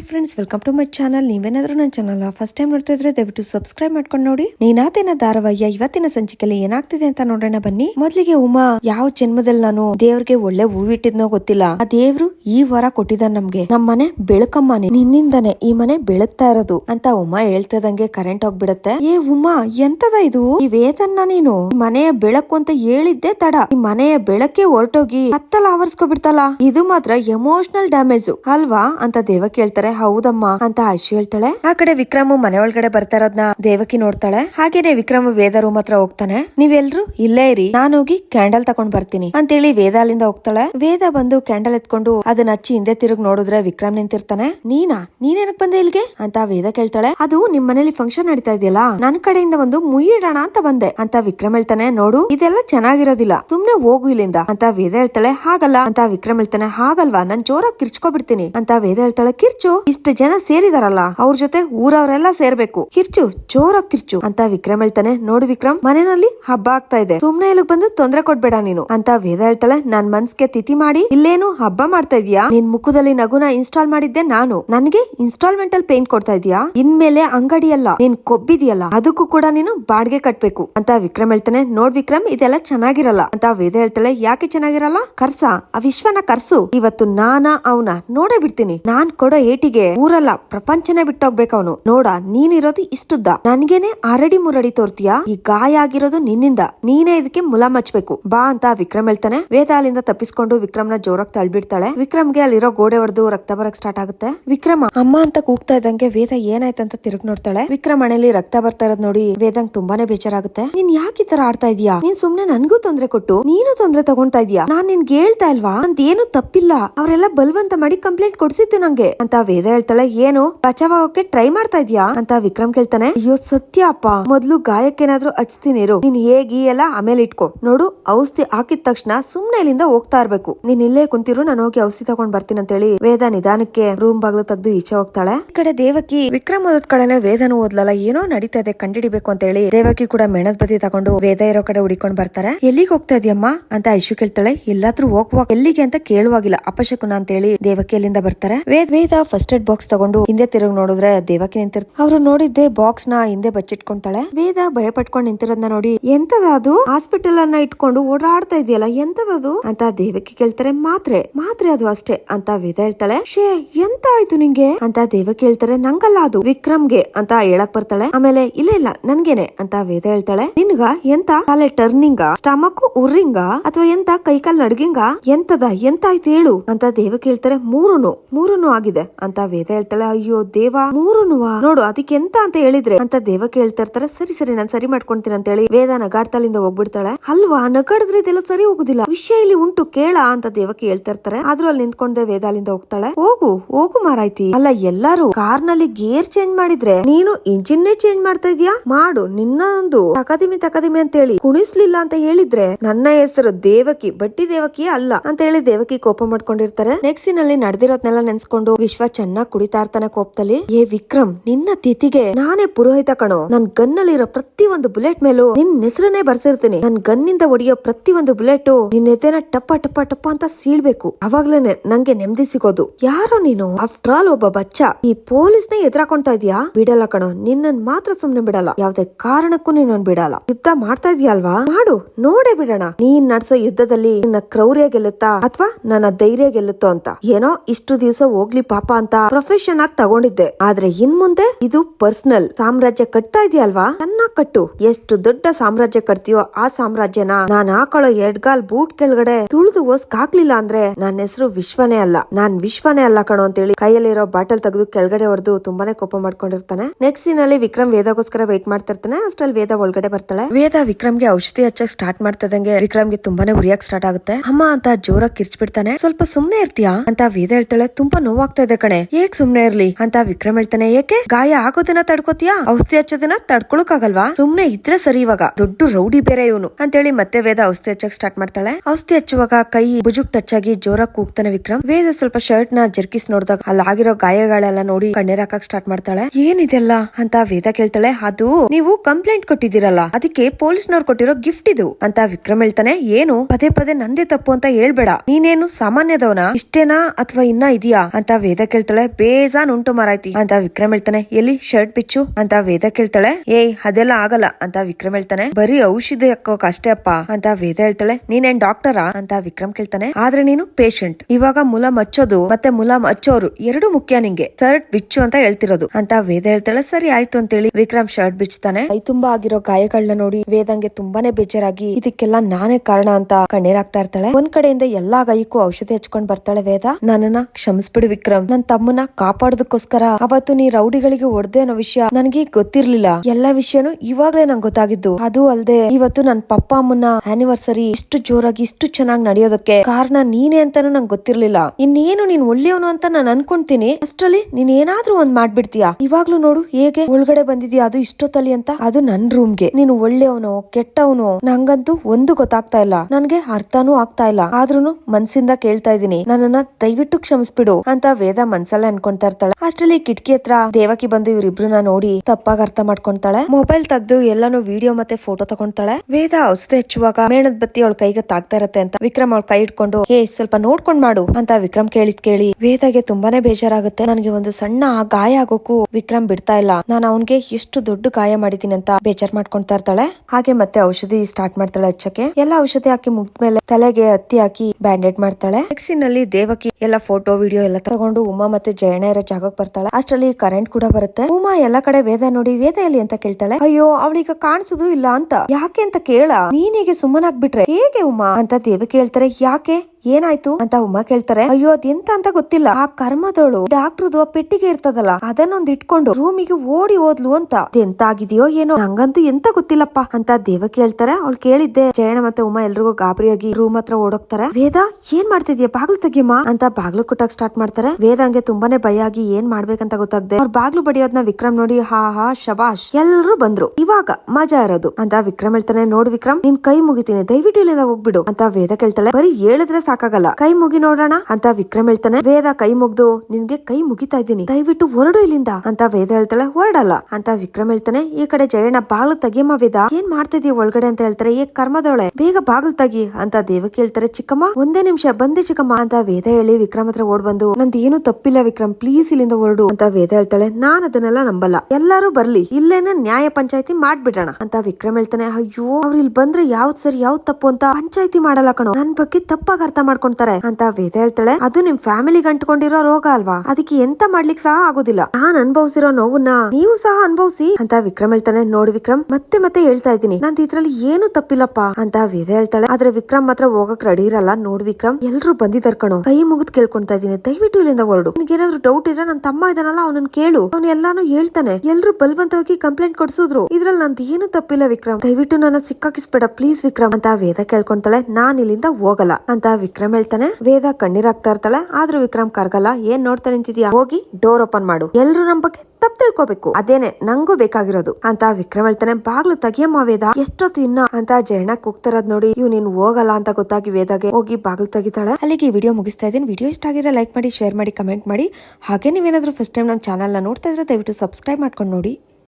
Hi friends, welcome to my channel. ನೀವೇನಾದ್ರೂ ನನ್ನ channel first time ನೋಡ್ತಾ ಇದ್ರೆ ದಯವಿಟ್ಟು ಸಬ್ಸ್ಕ್ರೈಬ್ ಮಾಡ್ಕೊಂಡು ನೋಡಿ. ನೀನಾತೇನ ಧಾರಾವಾಹಿಯ ಇವತ್ತಿನ ಸಂಚಿಕೆಯಲ್ಲಿ ಏನಾಗ್ತಿದೆ ಅಂತ ನೋಡೋಣ ಬನ್ನಿ. ಮೊದಲಿಗೆ ಉಮಾ, ಯಾವ ಜನ್ಮದಲ್ಲಿ ನಾನು ದೇವ್ರಿಗೆ ಒಳ್ಳೆ ಹೂವಿಟ್ಟಿದ್ನೋ ಗೊತ್ತಿಲ್ಲ. ಆ ದೇವ್ರು ಈ ವರ ಕೊಟ್ಟಿದ ನಮ್ಗೆ. ನಮ್ ಮನೆ ಬೆಳಕಮ್ಮನೆ, ನಿನ್ನಿಂದನೇ ಈ ಮನೆ ಬೆಳಗ್ತಾ ಇರೋದು ಅಂತ ಉಮಾ ಹೇಳ್ತದಂಗೆ ಕರೆಂಟ್ ಹೋಗ್ಬಿಡತ್ತೆ. ಏ ಉಮಾ, ಎಂತದ ಇದು? ಈ ವೇತನ ನೀನು? ಮನೆಯ ಬೆಳಕು ಅಂತ ಹೇಳಿದ್ದೆ ತಡ. ಈ ಮನೆಯ ಬೆಳಕೆ ಹೊರಟೋಗಿ ಹತ್ತಲ್ಲ ಆವರ್ಸ್ಕೊಬಿಡ್ತಲ್ಲ? ಇದು ಮಾತ್ರ ಎಮೋಷನಲ್ ಡ್ಯಾಮೇಜ್ ಅಲ್ವಾ? ಅಂತ ದೇವಕಿ ಹೇಳ್ತಾರೆ ಹೌದಮ್ಮ ಅಂತ ಐಶು ಹೇಳ್ತಾಳೆ. ಆ ಕಡೆ ವಿಕ್ರಮ್ ಮನೆ ಒಳಗಡೆ ಬರ್ತಾ ಇರೋದ್ನ ದೇವಕಿ ನೋಡ್ತಾಳೆ. ಹಾಗೇನೆ ವಿಕ್ರಮ್ ವೇದ ರೂಮ್ ಹತ್ರ ಹೋಗ್ತಾನೆ. ನೀವೆಲ್ರು ಇಲ್ಲೇ ಇರಿ, ನಾನು ಹೋಗಿ ಕ್ಯಾಂಡಲ್ ತಕೊಂಡ್ ಬರ್ತೀನಿ ಅಂತೇಳಿ ವೇದ ಅಲ್ಲಿಂದ ಹೋಗ್ತಾಳೆ. ವೇದ ಬಂದು ಕ್ಯಾಂಡಲ್ ಎತ್ಕೊಂಡು ಅದನ್ನ ಹಚ್ಚಿ ಹಿಂದೆ ತಿರುಗ್ ನೋಡಿದ್ರೆ ವಿಕ್ರಮ್ ನಿಂತಿರ್ತಾನೆ. ನೀನಾ? ನೀನೇನಕ್ ಬಂದೆ ಇಲ್ಗೆ ಅಂತ ವೇದ ಕೇಳ್ತಾಳೆ. ಅದು ನಿಮ್ ಮನೇಲಿ ಫಂಕ್ಷನ್ ನಡೀತಾ ಇದೆಯಲ್ಲ, ನನ್ ಕಡೆಯಿಂದ ಒಂದು ಮುಯ್ಯಿಡೋಣ ಅಂತ ಬಂದೆ ಅಂತ ವಿಕ್ರಮ್ ಹೇಳ್ತಾನೆ. ನೋಡು, ಇದೆಲ್ಲ ಚೆನ್ನಾಗಿರೋದಿಲ್ಲ, ಸುಮ್ನೆ ಹೋಗು ಇಲ್ಲಿಂದ ಅಂತ ವೇದ ಹೇಳ್ತಾಳೆ. ಹಾಗಲ್ಲ ಅಂತ ವಿಕ್ರಮ್ ಹೇಳ್ತಾನೆ. ಹಾಗಲ್ವಾ? ನಾನ್ ಜೋರಾಗಿ ಕಿರ್ಚ್ಕೊಬಿಡ್ತೀನಿ ಅಂತ ವೇದ ಹೇಳ್ತಾಳೆ. ಕಿರ್ಚು ಇಷ್ಟು ಜನ ಸೇರಿದಾರಲ್ಲ, ಅವ್ರ ಜೊತೆ ಊರವರೆಲ್ಲ ಸೇರ್ಬೇಕು. ಕಿರ್ಚು, ಜೋರಾಗಿ ಕಿರ್ಚು. ಅಂತ ವಿಕ್ರಮ್ ಹೇಳ್ತಾನೆ. ನೋಡು ವಿಕ್ರಮ್, ಮನೆಯಲ್ಲಿ ಹಬ್ಬ ಆಗ್ತಾ ಇದೆ. ಸುಮ್ನೆ ಇಲ್ಲಿ ಬಂದು ತೊಂದ್ರೆ ಕೊಡ್ಬೇಡ ನೀನು. ಅಂತ ವೇದ ಹೇಳ್ತಾಳೆ. ನನ್ ಮನ್ಸ್ಗೆ ತಿಥಿ ಮಾಡಿ, ಇಲ್ಲೇನು ಹಬ್ಬ ಮಾಡ್ತಾ ಇದೀಯಾ? ನಿನ್ ಮುಖದಲ್ಲಿ ನಗುನ ಇನ್ಸ್ಟಾಲ್ ಮಾಡಿದ್ದೆ ನಾನು. ನನ್ಗೆ ಇನ್ಸ್ಟಾಲ್ಮೆಂಟ್ ಅಲ್ಲಿ ಪೇಂಟ್ ಕೊಡ್ತಾ ಇದೀಯಾ? ಇನ್ಮೇಲೆ ಅಂಗಡಿ ಅಲ್ಲ ನೀನ್ ಕೊಬ್ಬಿದ್ಯಲ್ಲ. ಅದಕ್ಕೂ ಕೂಡ ನೀನು ಬಾಡ್ಗೆ ಕಟ್ಬೇಕು. ಅಂತ ವಿಕ್ರಮ್ ಹೇಳ್ತಾನೆ. ನೋಡ್ ವಿಕ್ರಮ್, ಇದೆಲ್ಲ ಚೆನ್ನಾಗಿರಲ್ಲ. ಅಂತ ವೇದ ಹೇಳ್ತಾಳೆ. ಯಾಕೆ ಚೆನ್ನಾಗಿರಲ್ಲ? ಕರ್ಸ? ಆ ವಿಶ್ವನ ಕರ್ಸು. ಇವತ್ತು ನಾನ ಅವನ ನೋಡೇ ಬಿಡ್ತೀನಿ. ನಾನ್ ಕೊಡೋ ಏಟಿಗೆ ಊರಲ್ಲ, ಪ್ರಪಂಚನೇ ಬಿಟ್ಟೋಗ್ಬೇಕು ಅವನು ನೋಡ, ನೀನಿರೋದು ಇಷ್ಟುದ್ದ. ನನ್ಗೇನೆ ಅರಡಿ ಮುರಡಿ ತೋರ್ತೀಯಾ? ಈ ಗಾಯ ಆಗಿರೋದು ನಿನ್ನಿಂದ. ನೀನೇ ಇದಕ್ಕೆ ಮುಲಾಮ್ ಹಚ್ಬೇಕು ಬಾ ಅಂತ ವಿಕ್ರಮ್ ಹೇಳ್ತಾನೆ. ವೇದ ಅಲ್ಲಿಂದ ತಪ್ಪಿಸ್ಕೊಂಡು ವಿಕ್ರಮ್ನ ಜೋರಾಗಿ ತಳ್ಬಿಡ್ತಾಳೆ. ವಿಕ್ರಮ್ಗೆ ಅಲ್ಲಿರೋ ಗೋಡೆ ಹೊಡೆದು ರಕ್ತ ಬರಕ್ ಸ್ಟಾರ್ಟ್ ಆಗುತ್ತೆ. ವಿಕ್ರಮ, ಅಮ್ಮ ಅಂತ ಕೂಗ್ತಾ ಇದ್ದಂಗೆ ವೇದ ಏನಾಯ್ತಂತ ತಿರುಗ್ ನೋಡ್ತಾಳೆ. ವಿಕ್ರಮ್ ಮನೇಲಿ ರಕ್ತ ಬರ್ತಾ ಇರೋದ್ ನೋಡಿ ವೇದಂಗ್ ತುಂಬಾನೇ ಬೇಜಾರಾಗುತ್ತೆ. ನೀನ್ ಯಾಕೆ ಈ ತರ ಆಡ್ತಾ ಇದೀಯಾ? ನೀನ್ ಸುಮ್ನೆ ನನ್ಗೂ ತೊಂದ್ರೆ ಕೊಟ್ಟು, ನೀನು ತೊಂದ್ರೆ ತಗೊಂತಾ ಇದೀಯಾ? ನಾನ್ ನಿನ್ಗೆ ಹೇಳ್ತಾ ಇಲ್ವಾ? ಅಂತ ಏನು ತಪ್ಪಿಲ್ಲ. ಅವರೆಲ್ಲ ಬಲ್ವಂತ ಮಾಡಿ ಕಂಪ್ಲೇಂಟ್ ಕೊಡ್ಸಿದ್ದು ನಂಗೆ ಅಂತ ವೇದ ಹೇಳ್ತಾಳೆ, ಏನು ಬಚಾವಾಗೋಕೆ ಟ್ರೈ ಮಾಡ್ತಾ ಇದೀಯಾ? ಅಂತ ವಿಕ್ರಮ್ ಕೇಳ್ತಾನೆ, ಅಯ್ಯೋ, ಸತ್ಯ ಅಪ್ಪ, ಮೊದ್ಲು ಗಾಯಕ್ಕೇನಾದ್ರೂ ಹಚ್ತೀನಿ ಇರು. ನೀನ್ ಹೇಗಿ ಎಲ್ಲ ಆಮೇಲೆ ಇಟ್ಕೋ. ನೋಡು, ಔಷಧಿ ಹಾಕಿದ ತಕ್ಷಣ ಸುಮ್ನೆ ಇಲ್ಲಿಂದ ಹೋಗ್ತಾ ಇರ್ಬೇಕು. ನೀನ್ ಇಲ್ಲೇ ಕುಂತಿರು, ನಾನು ಹೋಗಿ ಔಷಧಿ ತಗೊಂಡ್ ಬರ್ತೀನಿ ಅಂತ ಹೇಳಿ ವೇದ ನಿಧಾನಕ್ಕೆ ರೂಮ್ ಬಾಗ್ಲು ತೆಗ್ದು ಈಚೆ ಹೋಗ್ತಾಳೆ. ಈ ಕಡೆ ದೇವಕಿ, ವಿಕ್ರಮ್ ಓದದ್ ಕಡೆನೆ ವೇದನು ಓದ್ಲಲ್ಲ, ಏನೋ ನಡೀತಾ ಇದೆ, ಕಂಡಿಡಿಬೇಕು ಅಂತ ಹೇಳಿ ದೇವಕಿ ಕೂಡ ಮೇಣದ ಬದಿ ತಗೊಂಡು ವೇದ ಇರೋ ಕಡೆ ಹುಡಿಕೊಂಡ್ ಬರ್ತಾರೆ. ಎಲ್ಲಿಗೆ ಹೋಗ್ತಾ ಇದೀಯಮ್ಮ? ಅಂತ ಐಶು ಕೇಳ್ತಾಳೆ, ಎಲ್ಲಾದ್ರೂ ಹೋಗುವ. ಎಲ್ಲಿಗೆ ಅಂತ ಕೇಳುವಾಗಿಲ್ಲ, ಅಪಶಕುನ ಅಂತ ಹೇಳಿ ದೇವಕಿ ಅಲ್ಲಿಂದ ಬರ್ತಾರೆ. Veda Veda first aid box ತಗೊಂಡು ಹಿಂದೆ ತಿರುಗಿ ನೋಡಿದ್ರೆ ದೇವಕಿ ನಿಂತಿರ್, ಅವ್ರು ನೋಡಿದ್ದೆ ಬಾಕ್ಸ್ನ ಹಿಂದೆ ಬಚ್ಚಿಟ್ಕೊಂತಾಳೆ. ವೇದ ಭಯ ಪಟ್ಕೊಂಡ್ ನಿಂತಿರೋದ್ನ ನೋಡಿ ಎಂತದ ಅದು ಹಾಸ್ಪಿಟಲ್ ಅನ್ನ ಇಟ್ಕೊಂಡು ಓಡಾಡ್ತಾ ಇದೆಯಲ್ಲ ಎಂತದದು ಅಂತ ದೇವಕಿ ಕೇಳ್ತಾರೆ, ಮಾತ್ರೆ ಮಾತ್ರೆ ಅದು ಅಷ್ಟೇ, ಅಂತ ವೇದ ಹೇಳ್ತಾಳೆ. ಶೇ ಎಂತ ಆಯ್ತು ನಿಂಗೆ? ಅಂತ ದೇವಕಿ ಹೇಳ್ತಾರೆ ನಂಗಲ್ಲ ಅದು, ವಿಕ್ರಮ್ಗೆ, ಅಂತ ಹೇಳಕ್ ಬರ್ತಾಳೆ. ಆಮೇಲೆ, ಇಲ್ಲ ಇಲ್ಲ, ನನ್ಗೇನೆ, ಅಂತ ವೇದ ಹೇಳ್ತಾಳೆ. ನಿನ್ಗ ಎಂತ? ತಲೆ ಟರ್ನಿಂಗ ಸ್ಟಮಕ್ ಉರ್ರಿಂಗ, ಅಥವಾ ಎಂತ? ಕೈಕಾಲ್ ನಡ್ಗಿಂಗ? ಎಂತದ ಎಂತ ಆಯ್ತು ಹೇಳು, ಅಂತ ದೇವಕಿ ಹೇಳ್ತಾರೆ ಮೂರುನು ಮೂರುನು ಆಗಿದೆ. ವೇದ ಹೇಳ್ತಾಳೆ, ಅಯ್ಯೋ ದೇವ, ಮೂರುನುವಾ. ನೋಡು, ಅದಕ್ಕೆ ಎಂತ ಅಂತ ಹೇಳಿದ್ರೆ ಅಂತ ದೇವ ಕೇಳ್ತಾ ಇರ್ತಾರೆ. ಸರಿ ಸರಿ, ನಾನ್ ಸರಿ ಮಾಡ್ಕೊಂತೀನಿ ಅಂತ ಹೇಳಿ ವೇದ ನಗಾಡ್ತಾಳಿಂದ ಹೋಗ್ಬಿಡ್ತಾಳೆ. ಅಲ್ವಾ, ನಗಾಡಿದ್ರೆ ಇದೆಲ್ಲ ಸರಿ ಹೋಗುದಿಲ್ಲ. ವಿಷಯ ಇಲ್ಲಿ ಉಂಟು, ಕೇಳ ಅಂತ ದೇವಕ್ಕೆ ಹೇಳ್ತಾ ಇರ್ತಾರೆ. ಆದ್ರೂ ಅಲ್ಲಿ ನಿಂತ್ಕೊಂಡೆ ವೇದ ಹೋಗ್ತಾಳೆ. ಹೋಗು ಹೋಗು ಮಾರಾಯ್ತಿ. ಅಲ್ಲ, ಎಲ್ಲಾರು ಕಾರ್ನಲ್ಲಿ ಗೇರ್ ಚೇಂಜ್ ಮಾಡಿದ್ರೆ ನೀನು ಇಂಜಿನ್ನೇ ಚೇಂಜ್ ಮಾಡ್ತಾ ಇದೀಯಾ? ಮಾಡು ನಿನ್ನ ಒಂದು ತಕದಿಮಿ ತಕದಿಮಿ ಅಂತ ಹೇಳಿ ಕುಣಿಸ್ಲಿಲ್ಲ ಅಂತ ಹೇಳಿದ್ರೆ ನನ್ನ ಹೆಸರು ದೇವಕಿ ಬಟ್ಟಿ ದೇವಕಿ ಅಲ್ಲ ಅಂತ ಹೇಳಿ ದೇವಕಿ ಕೋಪ ಮಾಡ್ಕೊಂಡಿರ್ತಾರೆ. ನೆಕ್ಸ್ಟ್ನಲ್ಲಿ ನಡೆದಿರೋದ್ನೆಲ್ಲ ನೆನ್ಸ್ಕೊಂಡು ವಿಶ್ವ ಚೆನ್ನಾಗ್ ಕುಡಿತಾ ಇರ್ತಾನೆ ಕೋಪದಲ್ಲಿ. ಏ ವಿಕ್ರಮ್, ನಿನ್ನ ತಿಥಿಗೆ ನಾನೇ ಪುರೋಹಿತ ಕಣೋ. ನನ್ ಗನ್ನಲ್ಲಿರೋ ಪ್ರತಿ ಒಂದು ಬುಲೆಟ್ ಮೇಲೂ ನಿನ್ ಹೆಸರನ್ನೇ ಬರ್ಸಿರ್ತೀನಿ. ನನ್ ಗನ್ನಿಂದ ಹೊಡಿಯೋ ಪ್ರತಿ ಒಂದು ಬುಲೆಟ್ ನಿನ್ ಎದೆನ ಟಪ್ಪ ಟಪ್ಪ ಟಪ್ಪ ಅಂತ ಸೀಳ್ಬೇಕು. ಅವಾಗ್ಲೇನೆ ನಂಗೆ ನೆಮ್ಮದಿ ಸಿಗೋದು. ಯಾರು ನೀನು? ಆಫ್ಟರ್ ಆಲ್ ಒಬ್ಬ ಬಚ್ಚ. ಈ ಪೊಲೀಸ್ನ ಎದುರಾಕೊಂತಾ ಇದೀಯಾ? ಬಿಡಲ್ಲ ಕಣೋ. ನಿನ್ನನ್ ಮಾತ್ರ ಸುಮ್ನೆ ಬಿಡಲ್ಲ. ಯಾವ್ದೇ ಕಾರಣಕ್ಕೂ ನಿನ್ನನ್ ಬಿಡಲ್ಲ. ಯುದ್ಧ ಮಾಡ್ತಾ ಇದೀಯಲ್ವಾ ಮಾಡು. ನೋಡೇ ಬಿಡೋಣ. ನೀನ್ ನಡ್ಸೋ ಯುದ್ಧದಲ್ಲಿ ನಿನ್ನ ಕ್ರೌರ್ಯ ಗೆಲ್ಲುತ್ತಾ ಅಥವಾ ನನ್ನ ಧೈರ್ಯ ಗೆಲ್ಲುತ್ತೋ ಅಂತ. ಏನೋ ಇಷ್ಟು ದಿವಸ ಹೋಗ್ಲಿ ಪಾಪ ಅಂತ. ಪ್ರೊಫೆಷನ್ ಆಗಿ ತಗೊಂಡಿದ್ದೆ. ಆದ್ರೆ ಇನ್ ಮುಂದೆ ಇದು ಪರ್ಸನಲ್ ಸಾಮ್ರಾಜ್ಯ ಕಟ್ತಾ ಇದೆಯಲ್ವಾ? ನನ್ನ ಕಟ್ಟು. ಎಷ್ಟು ದೊಡ್ಡ ಸಾಮ್ರಾಜ್ಯ ಕಟ್ತೀಯೋ ಆ ಸಾಮ್ರಾಜ್ಯನ ನಾನ್ ಹಾಕೊಳ್ಳೋ ಎಡ್ಗಾಲ್ ಬೂಟ್ ಕೆಳಗಡೆ ತುಳಿದು ಓಸ್ಕ್ ಹಾಕ್ಲಿಲ್ಲ ಅಂದ್ರೆ ನನ್ನ ಹೆಸರು ವಿಶ್ವನೇ ಅಲ್ಲ. ನಾನ್ ವಿಶ್ವನೇ ಅಲ್ಲ ಕಣೋ ಅಂತೇಳಿ ಕೈಯಲ್ಲಿರೋ ಬಾಟಲ್ ತೆಗೆದು ಕೆಳಗಡೆ ಹೊಡೆದು ತುಂಬಾನೇ ಕೋಪ ಮಾಡ್ಕೊಂಡಿರ್ತಾನೆ. ನೆಕ್ಸ್ಟ್ ಸೀನ್ ಅಲ್ಲಿ ವಿಕ್ರಮ್ ವೇದಗೋಸ್ಕರ ವೇಟ್ ಮಾಡ್ತಿರ್ತಾನೆ ಅಷ್ಟ್ರಲ್ಲಿ ವೇದ ಒಳಗಡೆ ಬರ್ತಾಳೆ. ವೇದ ವಿಕ್ರಮ್ಗೆ ಔಷಧಿ ಹಚ್ಚಕ್ ಸ್ಟಾರ್ಟ್ ಮಾಡ್ತದಂಗೆ ವಿಕ್ರಮ್ಗೆ ತುಂಬಾನೇ ಉರಿಯಕ್ ಸ್ಟಾರ್ಟ್ ಆಗುತ್ತೆ. ಅಮ್ಮ ಅಂತ ಜೋರಾಗಿ ಕಿರ್ಚ್ಬಿಡ್ತಾನೆ. ಸ್ವಲ್ಪ ಸುಮ್ನೆ ಇರ್ತೀಯಾ? ಅಂತ ವೇದ ಹೇಳ್ತಾಳೆ, ತುಂಬಾ ನೋವಾಗ್ತಾ ಇದೆ ಕಣೆ. ಏಕ್ ಸುಮ್ನೆ ಇರ್ಲಿ. ಅಂತ ವಿಕ್ರಮ್ ಹೇಳ್ತಾನೆ. ಏಕೆ? ಗಾಯ ಆಗೋದನ್ನ ತಡ್ಕೋತಿಯಾ? ಔಷಧಿ ಹಚ್ಚೋದನ್ನ ತಡ್ಕೊಳಕ್ಕಾಗಲ್ವಾ? ಸುಮ್ನೆ ಇದ್ರೆ ಸರಿ ಇವಾಗ. ದೊಡ್ಡ ರೌಡಿ ಬೇರೆ ಇವನು. ಅಂತೇಳಿ ಮತ್ತೆ ವೇದ ಔಷಧಿ ಹಚ್ಚಕ್ ಸ್ಟಾರ್ಟ್ ಮಾಡ್ತಾಳೆ. ಔಷಧಿ ಹಚ್ಚುವಾಗ ಕೈ ಬುಜುಕ್ ಟಚ್ ಆಗಿ ಜೋರಾಗಿ ಕೂಗ್ತಾನೆ ವಿಕ್ರಮ್. ವೇದ ಸ್ವಲ್ಪ ಶರ್ಟ್ನ ಜರ್ಕಿಸ್ ನೋಡಿದಾಗ ಅಲ್ಲಿ ಆಗಿರೋ ಗಾಯಗಳೆಲ್ಲ ನೋಡಿ ಕಣ್ಣೀರ್ ಹಾಕಕ್ ಸ್ಟಾರ್ಟ್ ಮಾಡ್ತಾಳೆ. ಏನಿದೆಲ್ಲ? ಅಂತ ವೇದ ಕೇಳ್ತಾಳೆ. ಅದು ನೀವು ಕಂಪ್ಲೇಂಟ್ ಕೊಟ್ಟಿದ್ದೀರಲ್ಲ. ಅದಕ್ಕೆ ಪೊಲೀಸ್ನವ್ರು ಕೊಟ್ಟಿರೋ ಗಿಫ್ಟ್ ಇದು. ಅಂತ ವಿಕ್ರಮ್ ಹೇಳ್ತಾನೆ. ಏನು? ಪದೇ ಪದೇ ನಂದೇ ತಪ್ಪು ಅಂತ ಹೇಳ್ಬೇಡ. ನೀನೇನು ಸಾಮಾನ್ಯದವನ? ಇಷ್ಟೇನಾ ಅಥವಾ ಇನ್ನ ಇದೆಯಾ? ಅಂತ ವೇದ ಕೇಳ್ತಾಳೆ. ಹೇಳ್ತಾಳೆ, ಬೇಜಾನ್ ಉಂಟು ಮಾರಾಯ್ತಿ, ಅಂತ ವಿಕ್ರಮ್ ಹೇಳ್ತಾನೆ. ಎಲ್ಲಿ? ಶರ್ಟ್ ಬಿಚ್ಚು, ಅಂತ ವೇದ ಕೇಳ್ತಾಳೆ. ಏಯ್, ಅದೆಲ್ಲ ಆಗಲ್ಲ, ಅಂತ ವಿಕ್ರಮ್ ಹೇಳ್ತಾನೆ. ಬರೀ ಔಷಧಿ ಹಾಕೋಕ್ ಅಷ್ಟೇ ಅಪ್ಪ, ಅಂತ ವೇದ ಹೇಳ್ತಾಳೆ. ನೀನೇನ್ ಡಾಕ್ಟರಾ ಅಂತ ವಿಕ್ರಮ್ ಕೇಳ್ತಾನೆ. ಆದ್ರೆ ನೀನು ಪೇಷಂಟ್ ಇವಾಗ ಮುಲಾಮ್ ಹಚ್ಚೋದು ಮತ್ತೆ ಮುಲಾಮ್ ಹಚ್ಚೋರು ಎರಡು ಮುಖ್ಯ ನಿಂಗೆ. ಶರ್ಟ್ ಬಿಚ್ಚು ಅಂತ ಹೇಳ್ತಿರೋದು, ಅಂತ ವೇದ ಹೇಳ್ತಾಳೆ. ಸರಿ, ಆಯ್ತು ಅಂತೇಳಿ. ವಿಕ್ರಮ್ ಶರ್ಟ್ ಬಿಚ್ತಾನೆ. ಕೈ ತುಂಬಾ ಆಗಿರೋ ಗಾಯಗಳನ್ನ ನೋಡಿ ವೇದಂಗೆ ತುಂಬಾನೇ ಬೇಜಾರಾಗಿ ಇದಕ್ಕೆಲ್ಲ ನಾನೇ ಕಾರಣ ಅಂತ ಕಣ್ಣೀರಾಗ್ತಾ ಇರ್ತಾಳೆ. ಒಂದ್ ಕಡೆಯಿಂದ ಎಲ್ಲಾ ಗಾಯಕ್ಕೂ ಔಷಧಿ ಹಚ್ಕೊಂಡ್ ಬರ್ತಾಳೆ ವೇದ. ನನ್ನನ್ನ ಕ್ಷಮಿಸ್ಬಿಡು ವಿಕ್ರಮ್. ನನ್ ತಮ್ಮನ ಕಾಪಾಡೋದಕ್ಕೋಸ್ಕರ ಅವತ್ತು ನೀ ರೌಡಿಗಳಿಗೆ ಹೊಡೆದೆ ಅನ್ನೋ ವಿಷಯ ನನಗೆ ಗೊತ್ತಿರ್ಲಿಲ್ಲ. ಎಲ್ಲಾ ವಿಷಯನೂ ಇವಾಗ್ಲೇ ನಂಗೆ ಗೊತ್ತಾಗಿದ್ದು. ಅದು ಅಲ್ದೆ ಇವತ್ತು ನನ್ ಪಪ್ಪ ಅಮ್ಮನ ಆನಿವರ್ಸರಿ ಇಷ್ಟು ಜೋರಾಗಿ ಇಷ್ಟು ಚೆನ್ನಾಗಿ ನಡೆಯೋದಕ್ಕೆ ಕಾರಣ ನೀನೇ ಅಂತಾನು ನಂಗೆ ಗೊತ್ತಿರ್ಲಿಲ್ಲ. ಇನ್ನೇನು ನೀನ್ ಒಳ್ಳೆಯವನು ಅಂತ ನಾನು ಅನ್ಕೊಂತೀನಿ. ಅಷ್ಟರಲ್ಲಿ ನೀನ್ ಏನಾದ್ರೂ ಒಂದ್ ಮಾಡ್ಬಿಡ್ತೀಯ? ಇವಾಗ್ಲೂ ನೋಡು ಹೇಗೆ ಒಳಗಡೆ ಬಂದಿದ್ಯಾ? ಅದು ಇಷ್ಟೊತ್ತಲ್ಲಿ ಅಂತ ಅದು ನನ್ ರೂಮ್ಗೆ ನೀನು ಒಳ್ಳೆಯವನು, ಕೆಟ್ಟವನು ನಂಗಂತೂ ಒಂದು ಗೊತ್ತಾಗ್ತಾ ಇಲ್ಲ. ನನ್ಗೆ ಅರ್ಥನೂ ಆಗ್ತಾ ಇಲ್ಲ. ಆದ್ರೂನು ಮನ್ಸಿಂದ ಕೇಳ್ತಾ ಇದೀನಿ ನನ್ನನ್ನ ದಯವಿಟ್ಟು ಕ್ಷಮಿಸ್ಬಿಡು ಅಂತ ವೇದ ಮನ್ಸಲ್ಲೇ ಅನ್ಕೊಂತಾ ಇರ್ತಾಳೆ. ಅಷ್ಟರಲ್ಲಿ ಕಿಟಕಿ ಹತ್ರ ದೇವಕಿ ಬಂದು ಇವ್ರಿಬ್ರನ್ನ ನೋಡಿ ತಪ್ಪಾಗಿ ಅರ್ಥ ಮಾಡ್ಕೊಂತಾಳೆ. ಮೊಬೈಲ್ ತೆಗೆದು ಎಲ್ಲಾನು ವಿಡಿಯೋ ಮತ್ತೆ ಫೋಟೋ ತಗೊಂತಾಳೆ ವೇದ ಔಷಧಿ ಹಚ್ಚುವಾಗ ಮೇಣದ ಬತ್ತಿ ಅವಳ ಕೈಗೆ ತಾಗ್ತಾ ಇರತ್ತೆ ಅಂತ ವಿಕ್ರಮ್ ಅವಳ ಕೈ ಇಟ್ಕೊಂಡು ಏ ಸ್ವಲ್ಪ ನೋಡ್ಕೊಂಡ್ ಮಾಡು ಅಂತ ವಿಕ್ರಮ್ ಕೇಳಿದ್ ಕೇಳಿ ವೇದಾಗೆ ತುಂಬಾನೇ ಬೇಜಾರಾಗುತ್ತೆ. ನನಗೆ ಒಂದು ಸಣ್ಣ ಗಾಯ ಆಗೋಕು ವಿಕ್ರಮ್ ಬಿಡ್ತಾ ಇಲ್ಲ. ನಾನು ಅವನ್ಗೆ ಎಷ್ಟು ದೊಡ್ಡ ಗಾಯ ಮಾಡಿದೀನಿ ಅಂತ ಬೇಜಾರ್ ಮಾಡ್ಕೊಂತಾ ಇರ್ತಾಳೆ. ಹಾಗೆ ಮತ್ತೆ ಔಷಧಿ ಸ್ಟಾರ್ಟ್ ಮಾಡ್ತಾಳೆ ಹಚ್ಚಕ್ಕೆ ಎಲ್ಲ ಔಷಧಿ ಹಾಕಿ ಮುಗ್ದ್ಮೇಲೆ ತಲೆಗೆ ಹತ್ತಿ ಹಾಕಿ ಬ್ಯಾಂಡೇಡ್ ಮಾಡ್ತಾಳೆ. ನಲ್ಲಿ ದೇವಕಿ ಎಲ್ಲ ಫೋಟೋ ವಿಡಿಯೋ ಎಲ್ಲ ತಗೊಂಡು ಉಮಾ ಮತ್ತೆ ಜಯಣ್ಣ ಇರೋ ಜಾಗಕ್ಕೆ ಬರ್ತಾಳೆ. ಅಷ್ಟರಲ್ಲಿ ಕರೆಂಟ್ ಕೂಡ ಬರುತ್ತೆ. ಉಮಾ ಎಲ್ಲಾ ಕಡೆ ವೇದ ನೋಡಿ, ವೇದ ಎಲ್ಲಿ ಅಂತ ಕೇಳ್ತಾಳೆ. ಅಯ್ಯೋ, ಅವಳೀಗ ಕಾಣಿಸುದು ಇಲ್ಲ ಅಂತ. ಯಾಕೆ ಅಂತ ಕೇಳ. ನೀನೀಗೆ ಸುಮ್ಮನಾಗ್ಬಿಟ್ರೆ ಹೇಗೆ ಉಮಾ ಅಂತ ದೇವಿ ಕೇಳ್ತಾರೆ. ಯಾಕೆ? ಏನಾಯ್ತು ಅಂತ ಉಮಾ ಕೇಳ್ತಾರೆ. ಅಯ್ಯೋ, ಅದೆಂತ ಅಂತ ಗೊತ್ತಿಲ್ಲ. ಆ ಕರ್ಮದವಳು ಡಾಕ್ಟರ್ದು ಪೆಟ್ಟಿಗೆ ಇರ್ತದಲ್ಲ, ಅದನ್ನೊಂದ್ ಇಟ್ಕೊಂಡು ರೂಮಿಗೆ ಓಡಿ ಹೋದ್ಲು ಅಂತ. ಎಂತ ಆಗಿದೆಯೋ ಏನೋ, ನಂಗಂತೂ ಎಂತ ಗೊತ್ತಿಲ್ಲಪ್ಪ ಅಂತ ದೇವ ಕೇಳ್ತಾರೆ. ಅವ್ಳು ಕೇಳಿದ್ದೆ ಜಯಣ ಮತ್ತೆ ಉಮಾ ಎಲ್ರಿಗೂ ಗಾಬರಿಯಾಗಿ ರೂಮ್ ಹತ್ರ ಓಡೋಗ್ತಾರೆ. ವೇದ, ಏನ್ ಮಾಡ್ತಿದ್ಯಾ? ಬಾಗ್ಲು ತೆಗಿಯಮ್ಮ ಅಂತ ಬಾಗ್ಲು ಕುಟ್ಟಕ್ ಸ್ಟಾರ್ಟ್ ಮಾಡ್ತಾರೆ. ವೇದಂಗೆ ತುಂಬಾನೇ ಭಯ ಆಗಿ ಏನ್ ಮಾಡ್ಬೇಕಂತ ಗೊತ್ತಾಗ್ದೆ, ಅವ್ರ ಬಾಗ್ಲು ಬಡಿಯೋದ್ನ ವಿಕ್ರಮ್ ನೋಡಿ, ಹಾ ಹಾ, ಶಬಾಷ್. ಎಲ್ರು ಬಂದ್ರು. ಇವಾಗ ಮಜಾ ಇರೋದು. ಅಂತ ವಿಕ್ರಮ್ ಹೇಳ್ತಾನೆ, ನೋಡ್ ವಿಕ್ರಮ್, ನಿನ್ ಕೈ ಮುಗಿತೀನಿ, ದಯವಿಟ್ಟು ಇಲ್ಲಿಂದ ಹೋಗ್ಬಿಡು ಅಂತ ವೇದ ಕೇಳ್ತಾಳೆ. ಬರೀ ಹೇಳಿದ್ರೆ ಸಾಕಾಗಲ್ಲ. ಕೈ ಮುಗಿ ನೋಡೋಣ ಅಂತ ವಿಕ್ರಮ್ ಹೇಳ್ತಾನೆ. ವೇದ ಕೈ ಮುಗ್ದು, ನಿನ್ಗೆ ಕೈ ಮುಗಿತಾ ಇದ್ದೀನಿ. ದಯವಿಟ್ಟು ಹೊರಡು ಇಲ್ಲಿಂದ ಅಂತ ವೇದ ಹೇಳ್ತಾಳೆ. ಹೊರಡಲ್ಲ ಅಂತ ವಿಕ್ರಮ್ ಹೇಳ್ತಾನೆ. ಈ ಕಡೆ ಜಯಣ್ಣ ಬಾಗ್ಲು ತೆಗಿಯಮ್ಮ ವೇದ ಏನ್ ಮಾಡ್ತಿದೀಯ ಒಳಗಡೆ ಅಂತ ಹೇಳ್ತಾರೆ. ಏ ಕರ್ಮದೊಳೆ ಬೇಗ ಬಾಗ್ಲು ತಗಿ ಅಂತ ದೇವಕ್ಕೆ ಹೇಳ್ತಾರೆ. ಚಿಕ್ಕಮ್ಮ, ಒಂದೇ ನಿಮಿಷ, ಬಂದೆ ಚಿಕ್ಕಮ್ಮ ಅಂತ ವೇದ ಹೇಳಿ ವಿಕ್ರಮ್ ಹತ್ರ ಓಡ್ ಬಂದು, ನಂದು ಏನು ತಪ್ಪಿಲ್ಲ ವಿಕ್ರಮ್, ಪ್ಲೀಸ್ ಇಲ್ಲಿಂದ ಹೊರಡು ಅಂತ ವೇದ ಹೇಳ್ತಾಳೆ. ನಾನ್ ಅದನ್ನೆಲ್ಲ ನಂಬಲ್ಲ. ಎಲ್ಲಾರು ಬರ್ಲಿ ಇಲ್ಲೇನೆ ನ್ಯಾಯ ಪಂಚಾಯತಿ ಮಾಡ್ಬಿಡೋಣ ಅಂತ ವಿಕ್ರಮ್ ಹೇಳ್ತಾನೆ. ಅಯ್ಯೋ, ಅವ್ರು ಇಲ್ಲಿ ಬಂದ್ರೆ ಯಾವ್ದ್ ಸರಿ, ಯಾವ್ದ್ ತಪ್ಪು ಅಂತ ಪಂಚಾಯತಿ ಮಾಡಲ್ಲ ಕಣೋ. ನನ್ ಬಗ್ಗೆ ತಪ್ಪಾಗ ಅರ್ಥ ಮಾಡ್ಕೊಂತಾರೆ ಅಂತ ವೇದ ಹೇಳ್ತಾಳೆ. ಅದು ನಿಮ್ ಫ್ಯಾಮಿಲಿಗೆ ಅಂಟ್ಕೊಂಡಿರೋ ರೋಗ ಅಲ್ವಾ? ಅದಕ್ಕೆ ಎಂತ ಮಾಡ್ಲಿಕ್ ಸಹ ಆಗೋದಿಲ್ಲ. ನಾನ್ ಅನ್ಭವಿಸಿರೋ ನೋವನ್ನ ನೀವು ಸಹ ಅನ್ಭವಿಸಿ ಅಂತ ವಿಕ್ರಮ್ ಹೇಳ್ತಾನೆ. ನೋಡಿ ವಿಕ್ರಮ್, ಮತ್ತೆ ಮತ್ತೆ ಹೇಳ್ತಾ ಇದ್ದೀನಿ. ನಂದು ಇದ್ರಲ್ಲಿ ಏನು ತಪ್ಪಿಲ್ಲಪ್ಪ ಅಂತ ವೇದ ಹೇಳ್ತಾಳೆ. ಆದ್ರೆ ವಿಕ್ರಮ್ ಮಾತ್ರ ಹೋಗಕ್ ರೆಡಿ ಇರಲ್ಲ. ನೋಡ್ ವಿಕ್ರಮ್, ಎಲ್ರು ಬಂದಿದ್ದಾರೆ ಕಣೋ. ಕೈ ಮುಗಿದ್ ಕೇಳ್ಕೊಂತಾ ಇದೀನಿ ದಯವಿಟ್ಟು ಇಲ್ಲಿಂದ ಹೊರಡು. ಏನಾದ್ರು ಡೌಟ್ ಇದ್ರೆ ನನ್ ತಮ್ಮ ಇದನ್ನಲ್ಲ ಅವನನ್ನ ಕೇಳು. ಅವ್ನು ಎಲ್ಲಾನು ಹೇಳ್ತಾನೆ. ಎಲ್ರು ಹೋಗಿ ಕಂಪ್ಲೇಂಟ್ ಕೊಡ್ಸಿದ್ರು. ಇದ್ರಲ್ಲಿ ನಂದು ಏನು ತಪ್ಪಿಲ್ಲ ವಿಕ್ರಮ್. ದಯವಿಟ್ಟು ನನ್ನ ಸಿಕ್ಕಾಕಿಸ್ಬೇಡ. ಪ್ಲೀಸ್ ವಿಕ್ರಮ್ ಅಂತ ವೇದ ಕೇಳ್ಕೊಂತಾಳೆ ನಾನ್ ಇಲ್ಲಿಂದ ಹೋಗಲ್ಲ ಅಂತ ವಿಕ್ರಮ್ ಹೇಳ್ತಾನೆ? ವೇದ ಕಣ್ಣೀರಾಗ್ತಾ ಇರ್ತಾಳೆ. ಆದ್ರೂ ವಿಕ್ರಮ್ ಕರ್ಗಲ್ಲ. ಏನ್ ನೋಡ್ತಾ ನಿಂತಿದ್ಯಾ? ಹೋಗಿ ಡೋರ್ ಓಪನ್ ಮಾಡು. ಎಲ್ರು ನಮ್ ಬಗ್ಗೆ ತಪ್ಪು ತಿಳ್ಕೋಬೇಕು. ಅದೇನೆ, ನಂಗೂ ಬೇಕಾಗಿರೋದು. ಅಂತ ವಿಕ್ರಮ್ ಹೇಳ್ತಾನೆ. ಬಾಗ್ಲು ತೆಗಿಯಮ್ಮ ವೇದ. ಎಷ್ಟೊತ್ತು ಇನ್ನ? ಅಂತ ಜಯಣ್ಣ ಕೂಗ್ತಾರದ್ ನೋಡಿ. ಇವ್ ನೀನ್ ಹೋಗಲ್ಲ ಅಂತ ಗೊತ್ತಾಗಿ ವೇದಾಗೆ ಹೋಗಿ ಬಾಗ್ಲು ತೆಗಿತಾಳೆ. ಅಲ್ಲಿಗೆ ವಿಡಿಯೋ ಮುಗಿಸ್ತಾ ಇದ್ದೀನಿ. ವಿಡಿಯೋ ಇಷ್ಟ ಆಗಿದ್ರೆ ಲೈಕ್ ಮಾಡಿ, ಶೇರ್ ಮಾಡಿ, ಕಮೆಂಟ್ ಮಾಡಿ. ಹಾಗೆ ನೀವೇನಾದ್ರು ಫಸ್ಟ್ ಟೈಮ್ ನಮ್ಮ ಚಾನಲ್ನ ನೋಡ್ತಾ ಇದ್ರೆ ದಯವಿಟ್ಟು ಸಬ್ಸ್ಕ್ರೈಬ್ ಮಾಡ್ಕೊಂಡು ನೋಡಿ.